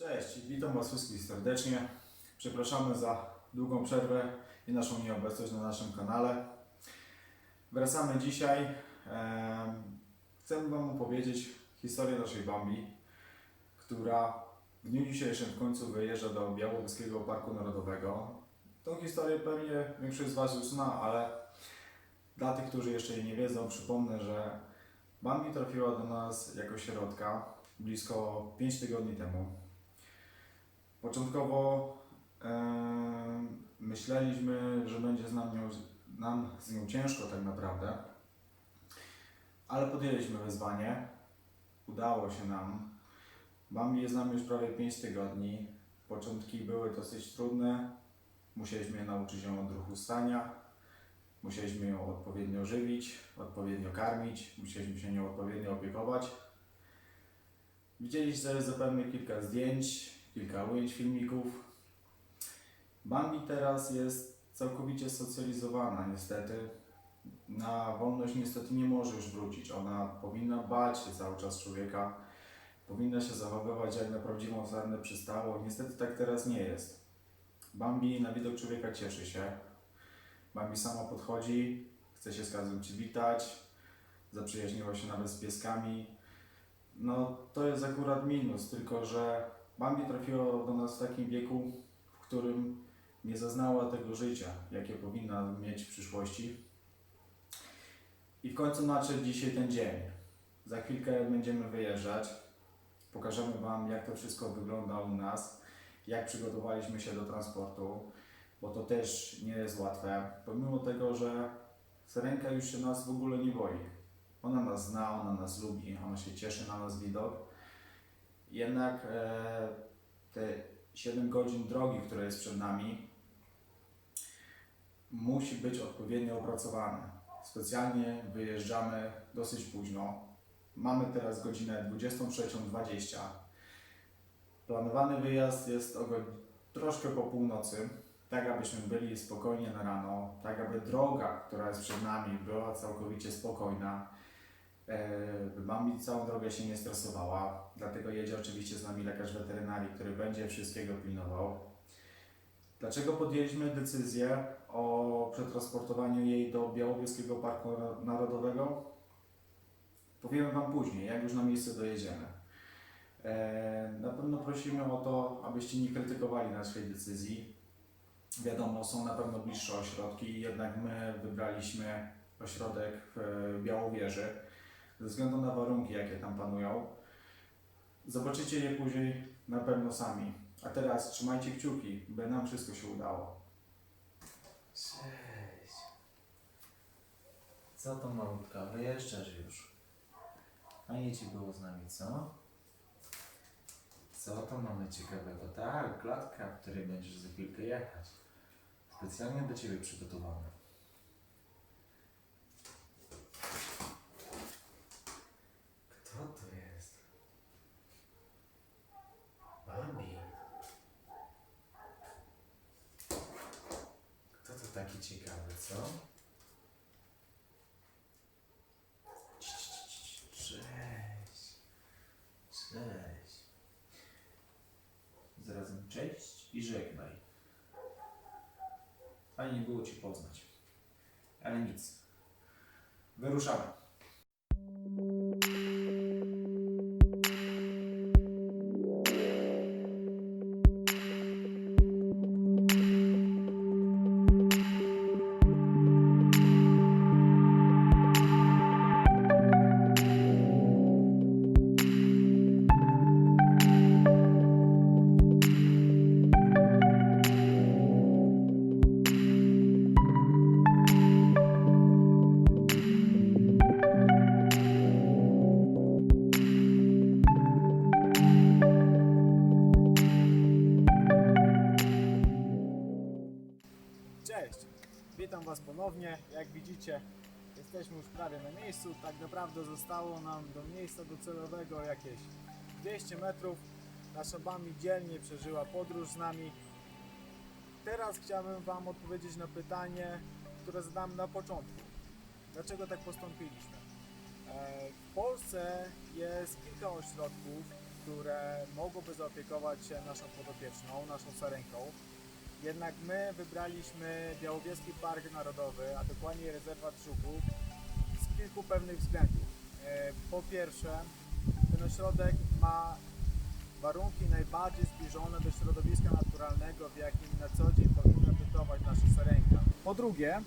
Cześć, witam Was wszystkich serdecznie. Przepraszamy za długą przerwę i naszą nieobecność na naszym kanale. Wracamy dzisiaj. Em, Chcę Wam opowiedzieć historię naszej Bambi, która w dniu dzisiejszym w końcu wyjeżdża do Białowieskiego Parku Narodowego. Tą historię pewnie większość z Was już zna, ale dla tych, którzy jeszcze jej nie wiedzą, przypomnę, że Bambi trafiła do nas jako środka blisko 5 tygodni temu. Początkowo myśleliśmy, że będzie z nam, nią, nam z nią ciężko tak naprawdę, ale podjęliśmy wyzwanie. Udało się nam. Bambi jest z nami już prawie 5 tygodni. Początki były dosyć trudne. Musieliśmy nauczyć ją odruchu stania. Musieliśmy ją odpowiednio żywić, odpowiednio karmić. Musieliśmy się nią odpowiednio opiekować. Widzieliście zapewne kilka zdjęć, kilka ujęć filmików. Bambi teraz jest całkowicie socjalizowana, niestety. Na wolność niestety nie może już wrócić. Ona powinna bać się cały czas człowieka, powinna się zachowywać jak na prawdziwą sarnę przystało. Niestety tak teraz nie jest. Bambi na widok człowieka cieszy się. Bambi sama podchodzi, chce się z każdym przywitać, zaprzyjaźniła się nawet z pieskami. No to jest akurat minus, tylko że Bambi trafiła do nas w takim wieku, w którym nie zaznała tego życia, jakie powinna mieć w przyszłości. I w końcu nadszedł dzisiaj ten dzień. Za chwilkę będziemy wyjeżdżać. Pokażemy Wam, jak to wszystko wygląda u nas, jak przygotowaliśmy się do transportu, bo to też nie jest łatwe. Pomimo tego, że Serenka już się nas w ogóle nie boi. Ona nas zna, ona nas lubi, ona się cieszy na nas widok. Jednak e, te 7 godzin drogi, które jest przed nami, musi być odpowiednio opracowane. Specjalnie wyjeżdżamy dosyć późno. Mamy teraz godzinę 23.20. Planowany wyjazd jest o troszkę po północy, tak abyśmy byli spokojnie na rano, tak aby droga, która jest przed nami, była całkowicie spokojna. E, Bambi całą drogę się nie stresowała, dlatego jedzie oczywiście z nami lekarz weterynarii, który będzie wszystkiego pilnował. Dlaczego podjęliśmy decyzję o przetransportowaniu jej do Białowieskiego Parku Narodowego? Powiemy Wam później, jak już na miejsce dojedziemy. E, Na pewno prosimy o to, abyście nie krytykowali naszej decyzji. Wiadomo, są na pewno bliższe ośrodki, jednak my wybraliśmy ośrodek w Białowieży ze względu na warunki, jakie tam panują. Zobaczycie je później na pewno sami. A teraz trzymajcie kciuki, by nam wszystko się udało. Cześć. Co to malutka? Wyjeżdżasz już. Fajnie ci było z nami, co? Co to mamy ciekawego? Tak, klatka, w której będziesz za chwilkę jechać. Specjalnie do ciebie przygotowana. Kto to jest? Bambi. Kto to taki co? Cześć. Cześć. Zarazem cześć i żegnaj. Fajnie było Cię poznać. Ale nic. Wyruszamy. Witam Was ponownie. Jak widzicie, jesteśmy już prawie na miejscu. Tak naprawdę zostało nam do miejsca docelowego jakieś 200 metrów. Nasza Bami dzielnie przeżyła podróż z nami. Teraz chciałbym Wam odpowiedzieć na pytanie, które zadałem na początku. Dlaczego tak postąpiliśmy? E, W Polsce jest kilka ośrodków, które mogłoby zaopiekować się naszą podopieczną, naszą sarenką. Jednak my wybraliśmy Białowieski Park Narodowy, a dokładniej rezerwat Żuków z kilku pewnych względów. E, Po pierwsze, ten ośrodek ma warunki najbardziej zbliżone do środowiska naturalnego, w jakim na co dzień powinna bytować nasza sarenka. Po drugie,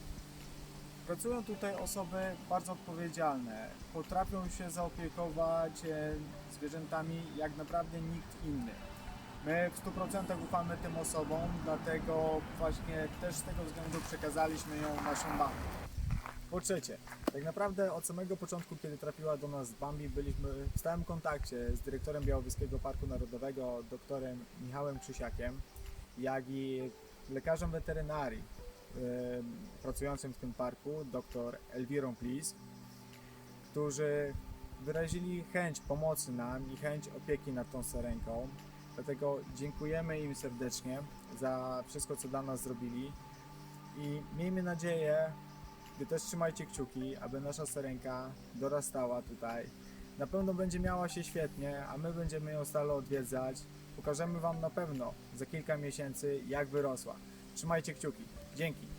pracują tutaj osoby bardzo odpowiedzialne. Potrafią się zaopiekować e, zwierzętami jak naprawdę nikt inny. My w 100% ufamy tym osobom, dlatego właśnie też z tego względu przekazaliśmy ją naszą bank. Po trzecie, tak naprawdę od samego początku, kiedy trafiła do nas Bambi, byliśmy w stałym kontakcie z dyrektorem Białowieskiego Parku Narodowego, doktorem Michałem Krzysiakiem, jak i lekarzem weterynarii em, pracującym w tym parku, dr Elwirą Plis, którzy wyrazili chęć pomocy nam i chęć opieki nad tą sarenką. Dlatego dziękujemy im serdecznie za wszystko, co dla nas zrobili i miejmy nadzieję, Wy też trzymajcie kciuki, aby nasza serenka dorastała tutaj. Na pewno będzie miała się świetnie, a my będziemy ją stale odwiedzać. Pokażemy Wam na pewno za kilka miesięcy, jak wyrosła. Trzymajcie kciuki. Dzięki.